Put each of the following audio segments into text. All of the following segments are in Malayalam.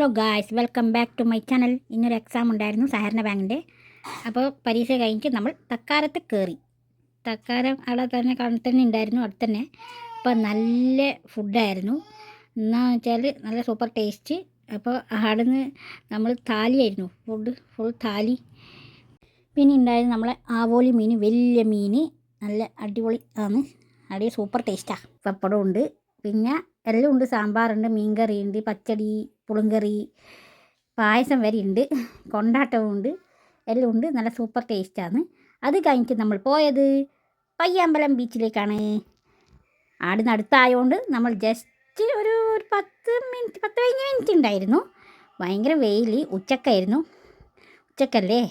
Hello guys welcome back to my channel ഇന്നൊരു എക്സാം ഉണ്ടായിരുന്നു സഹകരണ ബാങ്കിന്റെ അപ്പോൾ പരീക്ഷ കഴിഞ്ഞിട്ട് നമ്മൾ തക്കാരത്ത് കയറി തക്കാരം അവിടെ തന്നെ കണ്ണിൽ തന്നെ ഉണ്ടായിരുന്നു അവിടെ തന്നെ. അപ്പോൾ നല്ല ഫുഡായിരുന്നു എന്നാന്ന് വെച്ചാൽ നല്ല സൂപ്പർ ടേസ്റ്റ് അപ്പോൾ അവിടെ നിന്ന് നമ്മൾ താലിയായിരുന്നു ഫുഡ് ഫുൾ താലി. പിന്നെ ഉണ്ടായിരുന്നു നമ്മളെ ആവോലി മീൻ വലിയ മീൻ. നല്ല അടിപൊളി ആണ്. അടി സൂപ്പർ ടേസ്റ്റാണ് പപ്പടം ഉണ്ട്. പിന്നെ എല്ലാം ഉണ്ട്. സാമ്പാറുണ്ട് മീൻകറി ഉണ്ട് പച്ചടി പുളിങ്കറി പായസം വരെ ഉണ്ട്. കൊണ്ടാട്ടവും ഉണ്ട്. എല്ലാം ഉണ്ട്. നല്ല സൂപ്പർ ടേസ്റ്റാണ്. അത് കഴിഞ്ഞിട്ട് നമ്മൾ പോയത് പയ്യാമ്പലം ബീച്ചിലേക്കാണ്. ആടിന് അടുത്തായതുകൊണ്ട് നമ്മൾ ജസ്റ്റ് ഒരു ഒരു പത്ത് മിനിറ്റ് പത്ത് പതിനഞ്ച് മിനിറ്റ് ഉണ്ടായിരുന്നു. ഭയങ്കര വെയിൽ ഉച്ചക്കായിരുന്നു. ഉച്ചക്കല്ലേ?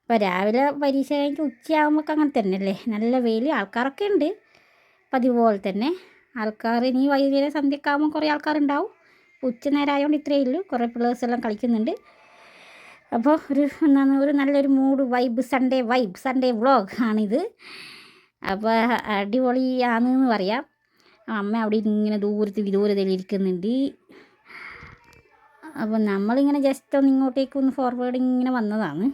അപ്പോൾ രാവിലെ പരീക്ഷ കഴിഞ്ഞിട്ട് ഉച്ചയാകുമ്പോൾ അങ്ങനെ തന്നെയല്ലേ? നല്ല വെയിൽ ആൾക്കാരൊക്കെ ഉണ്ട്. പതിവ് പോലെ തന്നെ ആൾക്കാർ ഇനി വൈകുന്നേരം സന്ധ്യക്കാകുമ്പോൾ കുറേ ആൾക്കാരുണ്ടാവും. ഉച്ച നേരം ആയതുകൊണ്ട് ഇത്രയേ ഉള്ളൂ. കുറേ പിള്ളേഴ്സ് എല്ലാം കളിക്കുന്നുണ്ട്. അപ്പോൾ ഒരു ഒരു നല്ലൊരു mood vibe Sunday vibe Sunday vlog ആണിത്. അപ്പോൾ അടിപൊളിയാണെന്ന് പറയാം. അമ്മ അവിടെ ഇങ്ങനെ ദൂരത്ത് വിദൂരതയിൽ ഇരിക്കുന്നുണ്ട്. അപ്പോൾ നമ്മളിങ്ങനെ ജസ്റ്റ് ഒന്ന് ഇങ്ങോട്ടേക്ക് ഒന്ന് ഫോർവേഡ് ഇങ്ങനെ വന്നതാണ്.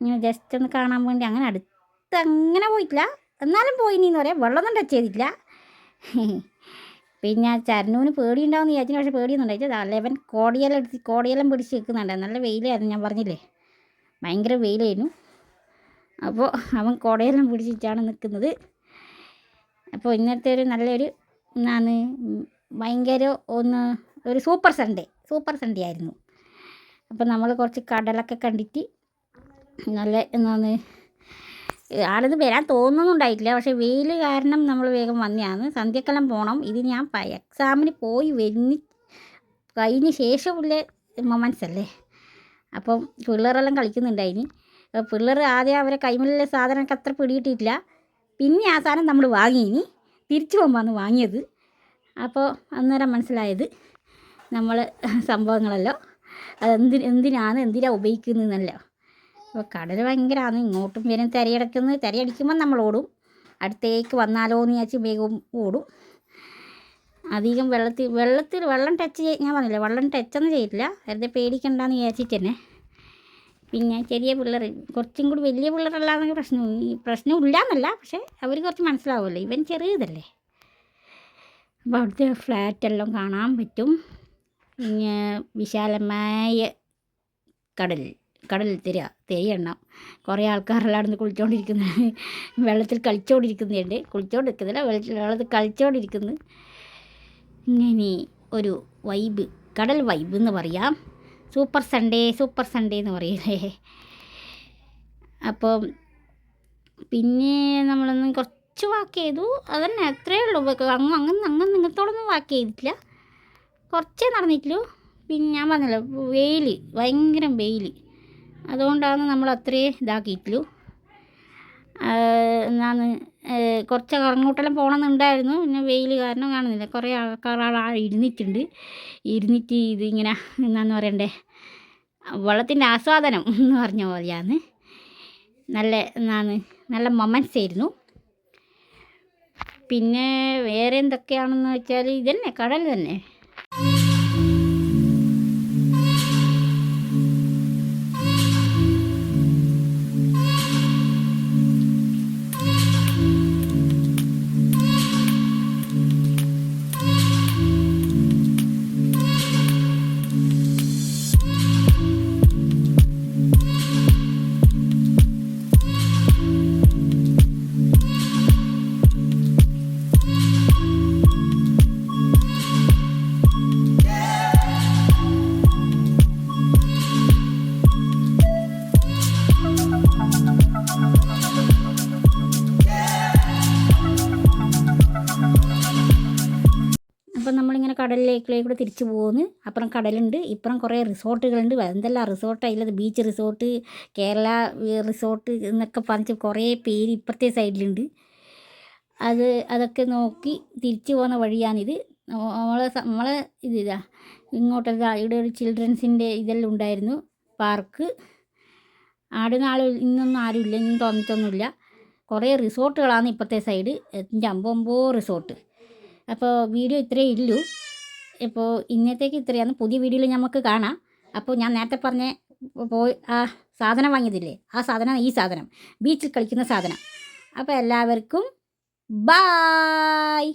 ഇങ്ങനെ ജസ്റ്റ് ഒന്ന് കാണാൻ വേണ്ടി അങ്ങനെ അടുത്ത് അങ്ങനെ പോയിട്ടില്ല. എന്നാലും പോയിനിന്ന് പറയാം. വെള്ളമൊന്നും ടച്ച് ചെയ്തിട്ടില്ല. പിന്നെ ചരനൂന് പേടിയുണ്ടാവുമെന്ന് വിചാരിച്ചു പക്ഷേ പേടിയൊന്നും ഉണ്ടായിട്ടില്ല ലെവൻ കോടിയെല്ലാം എടുത്ത് കോടിയെല്ലാം പിടിച്ച് നിൽക്കുന്നുണ്ട് നല്ല വെയിലായിരുന്നു ഞാൻ പറഞ്ഞില്ലേ? ഭയങ്കര വെയിലായിരുന്നു. അപ്പോൾ അവൻ കോടയെല്ലാം പിടിച്ചിട്ടാണ് നിൽക്കുന്നത്. അപ്പോൾ ഇന്നത്തെ ഒരു നല്ലൊരു എന്നാണ് ഭയങ്കര ഒന്ന് ഒരു സൂപ്പർ സൺഡേ സൂപ്പർ സൺഡേ ആയിരുന്നു. അപ്പോൾ നമ്മൾ കുറച്ച് കടലൊക്കെ കണ്ടിട്ട് നല്ല എന്നാണ് ആളത് വരാൻ തോന്നുന്നുണ്ടായിട്ടില്ല. പക്ഷേ വെയിൽ കാരണം നമ്മൾ വേഗം വന്നതാണ് സന്ധ്യക്കെല്ലാം പോകണം ഇത് ഞാൻ എക്സാമിന് പോയി വരുന്ന കഴിഞ്ഞ ശേഷമുള്ള മൊമെൻസ് അല്ലേ? അപ്പം പിള്ളേരെല്ലാം കളിക്കുന്നുണ്ടായിനി. പിള്ളേർ ആദ്യം അവരെ കൈമലിലെ സാധനമൊക്കെ അത്ര പിടിയിട്ടിട്ടില്ല. പിന്നെ ആ സാധനം നമ്മൾ വാങ്ങിയിനി. തിരിച്ചു പോകുമ്പോൾ വാങ്ങിയത്. അപ്പോൾ അന്നേരം മനസ്സിലായത് നമ്മൾ സംഭവങ്ങളല്ലോ. അതെന്തി എന്തിനാണ് എന്തിനാണ് ഉപയോഗിക്കുന്നതെന്നല്ലോ. അപ്പോൾ കടൽ ഭയങ്കരമാണ് ഇങ്ങോട്ടും വരും തിരയടക്കുന്നത് തിരയടിക്കുമ്പോൾ നമ്മൾ ഓടും. അടുത്തേക്ക് വന്നാലോ എന്ന് വിചാരിച്ച് വേഗം ഓടും. അധികം വെള്ളത്തിൽ വെള്ളത്തിൽ വെള്ളം ടച്ച് ചെയ്ത് ഞാൻ പറഞ്ഞില്ല വെള്ളം ടച്ചൊന്നും ചെയ്തില്ല വെറുതെ പേടിക്കണ്ടെന്ന് വിചാരിച്ചിട്ട് തന്നെ. പിന്നെ ചെറിയ പിള്ളേർ കുറച്ചും കൂടി വലിയ പിള്ളേരല്ലാന്നെങ്കിൽ പ്രശ്നം ഈ പ്രശ്നമില്ല എന്നല്ല പക്ഷേ അവർ കുറച്ച് മനസ്സിലാവുമല്ലോ. ഇവൻ ചെറിയതല്ലേ. അപ്പോൾ അവിടുത്തെ ഫ്ലാറ്റെല്ലാം കാണാൻ പറ്റും. പിന്നെ വിശാലമായ കടൽ. കടൽ തിര തിരയെണ്ണം. കുറേ ആൾക്കാരെല്ലാം അവിടെ നിന്ന് വെള്ളത്തിൽ കളിച്ചുകൊണ്ടിരിക്കുന്നുണ്ട് കുളിച്ചുകൊണ്ടിരിക്കുന്നില്ല വെള്ളത്തിൽ വെള്ളത്തിൽ കളിച്ചുകൊണ്ടിരിക്കുന്നു ഇങ്ങനെ ഒരു വൈബ് കടൽ വൈബ് എന്ന് പറയാം. സൂപ്പർ സൺഡേ സൂപ്പർ സൺഡേ എന്ന് പറയില്ലേ അപ്പോൾ പിന്നെ നമ്മളൊന്ന് കുറച്ച് വാക്ക് ചെയ്തു. അതന്നെ അത്രയേ ഉള്ളൂ. അങ്ങ് അങ്ങനെ അങ്ങനെ നിങ്ങളത്തോടൊന്നും വാക്ക് ചെയ്തിട്ടില്ല. കുറച്ചേ നടന്നിട്ടുള്ളൂ. പിന്നെ ഞാൻ പറഞ്ഞല്ലോ വെയിൽ ഭയങ്കര വെയിൽ അതുകൊണ്ടാണ് നമ്മൾ അത്രയും ഇതാക്കിയിട്ടുള്ളൂ. എന്നാന്ന് കുറച്ച് അങ്ങോട്ടെല്ലാം പോകണമെന്നുണ്ടായിരുന്നു. പിന്നെ വെയിൽ കാരണം കാണുന്നില്ല. കുറേ ആൾക്കാർ ഇരുന്നിട്ടുണ്ട്. ഇരുന്നിട്ട് ഇതിങ്ങനെ എന്നാന്ന് പറയണ്ടേ വെള്ളത്തിന്റെ ആസ്വാദനം എന്ന് പറഞ്ഞ പോലെയാണ്. നല്ല എന്നാണ് നല്ല മൊമെന്റ്സ് ആയിരുന്നു. പിന്നെ വേറെ എന്തൊക്കെയാണെന്ന് വെച്ചാൽ ഇതന്നെ കടൽ തന്നെ. നമ്മളിങ്ങനെ കൂടെ തിരിച്ചു പോകുന്നു അപ്പുറം കടലുണ്ട് ഇപ്പുറം കുറേ റിസോർട്ടുകളുണ്ട്. എന്തെല്ലാം റിസോർട്ട് അതിലത്? ബീച്ച് റിസോർട്ട് കേരള റിസോർട്ട് എന്നൊക്കെ പറഞ്ഞ് കുറേ പേര് ഇപ്പുറത്തെ സൈഡിലുണ്ട്. അത് അതൊക്കെ നോക്കി തിരിച്ചു പോകുന്ന വഴിയാണിത്. നമ്മ- നമ്മളെ നമ്മളെ ഇത് ഇങ്ങോട്ടല്ല ഇവിടെ ഒരു ചിൽഡ്രൻസിന്റെ ഇതെല്ലാം ഉണ്ടായിരുന്നു പാർക്ക്. ആടുന്ന നാളെ ഇന്നൊന്നും ആരുമില്ല ഇന്നും തോന്നിട്ടൊന്നുമില്ല. കുറേ റിസോർട്ടുകളാണ് ഇപ്പുറത്തെ സൈഡ്. അമ്പൊമ്പോ റിസോർട്ട്. അപ്പോൾ വീഡിയോ ഇത്രയേ ഉള്ളൂ. ഇപ്പോൾ ഇന്നത്തേക്ക് ഇത്രയാണ്. പുതിയ വീഡിയോയിൽ നമുക്ക് കാണാം. അപ്പോൾ ഞാൻ നേരത്തെ പറഞ്ഞ പോയി ആ സാധനം വാങ്ങിയതില്ലേ? ആ സാധനം ഈ സാധനം. ബീച്ചിൽ കളിക്കുന്ന സാധനം. അപ്പോൾ എല്ലാവർക്കും ബായ്.